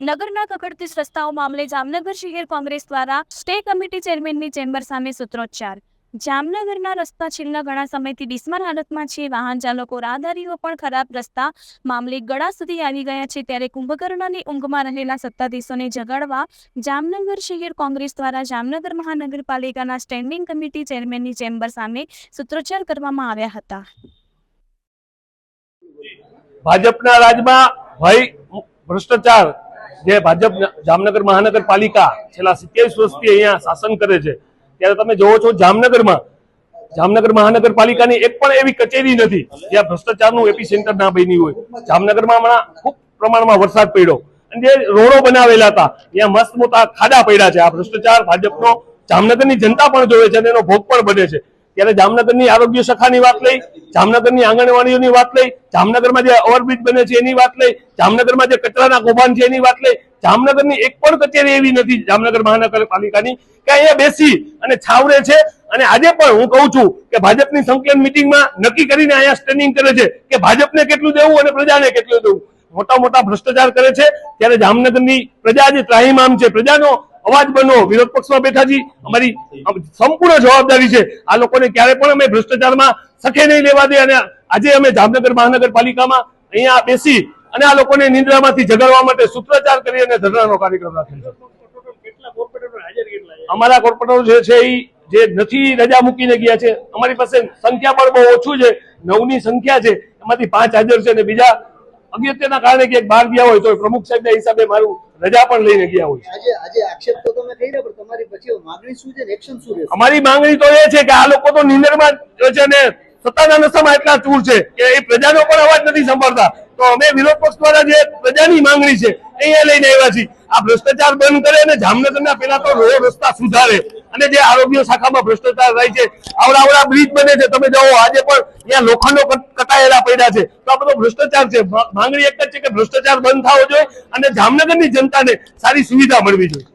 નગરના કકડતીસ રસ્તાઓ મામલે જામનગર શહેર કોંગ્રેસ દ્વારા સ્ટે કમિટી ચેરમેનની ચેમ્બર સામે સૂત્રોચ્ચાર. જામનગરના રસ્તા છેલ્લા ઘણા સમયથી ડિસ્મર હાલતમાં છે. વાહન ચાલકો, રાહદારીઓ પણ ખરાબ રસ્તા મામલે ગળા સુધી આવી ગયા છે. ત્યારે કુંભકર્ણની ઊંઘમાં રહેલા સત્તાધીશોને જગાડવા જામનગર શહેર કોંગ્રેસ દ્વારા જામનગર મહાનગરપાલિકાના સ્ટેન્ડિંગ કમિટી ચેરમેનની ચેમ્બર સામે સૂત્રોચ્ચાર કરવામાં આવ્યા હતા. ભાજપના રાજમાં ભય, ભ્રષ્ટાચાર જે ભાજપ જામનગર મહાનગરપાલિકા છેલ્લા સિત્યાવીસ વર્ષથી અહીંયા શાસન કરે છે, ત્યારે તમે જોવો છો જામનગરમાં, જામનગર મહાનગરપાલિકાની એક પણ એવી કચેરી નથી જ્યાં ભ્રષ્ટાચારનું એપી સેન્ટર ના બની હોય. જામનગરમાં હમણાં ખૂબ પ્રમાણમાં વરસાદ પડ્યો. અને જે રોડો બનાવેલા હતા, ત્યાં મસ્ત મોટા ખાડા પડ્યા છે. આ ભ્રષ્ટાચાર ભાજપનો જામનગરની જનતા પણ જોવે છે અને એનો ભોગ પણ બને છે. ત્યારે જામનગરની આરોગ્ય શાખાની વાત લઈ, જામનગરની આંગણવાડીઓની વાત લઈ, જામનગરમાં જે ઓવરબ્રિજ બને છે એની વાત લઈ, જામનગરમાં જે કચરાના કૌભાંડ છે એની વાત લઈ, જામનગરની એક પણ કચેરી એવી નથી જામનગર મહાનગરપાલિકાની કે અહીંયા બેસી અને છાવરે છે. અને આજે પણ હું કહું છું કે ભાજપની સંકલન મિટિંગમાં નક્કી કરીને અહીંયા સ્ટેન્ડિંગ કરે છે કે ભાજપને કેટલું દેવું અને પ્રજાને કેટલું દેવું. મોટા મોટા ભ્રષ્ટાચાર કરે છે. ત્યારે જામનગરની પ્રજા જે ત્રાહીમામ છે, પ્રજાનો અવાજ બનો. વિરોધ પક્ષમાં બેઠાજી, અમારી સંપૂર્ણ જવાબદારી છે. આ લોકોને ક્યારે પણ અમે ભ્રષ્ટાચારમાં સખે નહીં લેવા દે અને આજે અમે જામનગર મહાનગરપાલિકામાં અહીંયા બેસી અને આ લોકોને નિંદ્રામાંથી જગાડવા માટે સૂત્રોચ્ચાર કરી અને ધરણાનો કાર્યક્રમ રાખેલ છે. અમારા કોર્પોરેટરો જે છે એ જે નથી રજા મૂકીને ગયા છે, અમારી પાસે સંખ્યા પણ બહુ ઓછું છે. નવની સંખ્યા છે. એમાંથી પાંચ હાજર છે અને બીજા અગત્યના કારણે કે બહાર ગયા હોય તો પ્રમુખ સાહેબના હિસાબે મારું રજા પણ લઈને ગયા હોય અમારી માંગણી તો એ છે કે આ લોકો તો નિંદરમાં છે ને સત્તાના નશામાં એટલા ચૂર છે કે એ પ્રજાનો પણ અવાજ નથી સાંભળતા. તો અમે વિરોધ પક્ષ દ્વારા જે પ્રજાની માંગણી છે અહીંયા લઈને આવ્યા છીએ. આ ભ્રષ્ટાચાર બંધ કરે અને જામનગરના પેલા તો રોડ રસ્તા સુધારે. અને જે આરોગ્ય શાખામાં ભ્રષ્ટાચાર થાય છે આવડા આવડા બ્રિજ બને છે, તમે જાઓ, આજે પણ ત્યાં લોખંડો કટાયેલા પડ્યા છે. તો આ બધો ભ્રષ્ટાચાર છે. માંગણી એક જ છે કે ભ્રષ્ટાચાર બંધ થવો જોઈએ અને જામનગરની જનતાને સારી સુવિધા મળવી જોઈએ.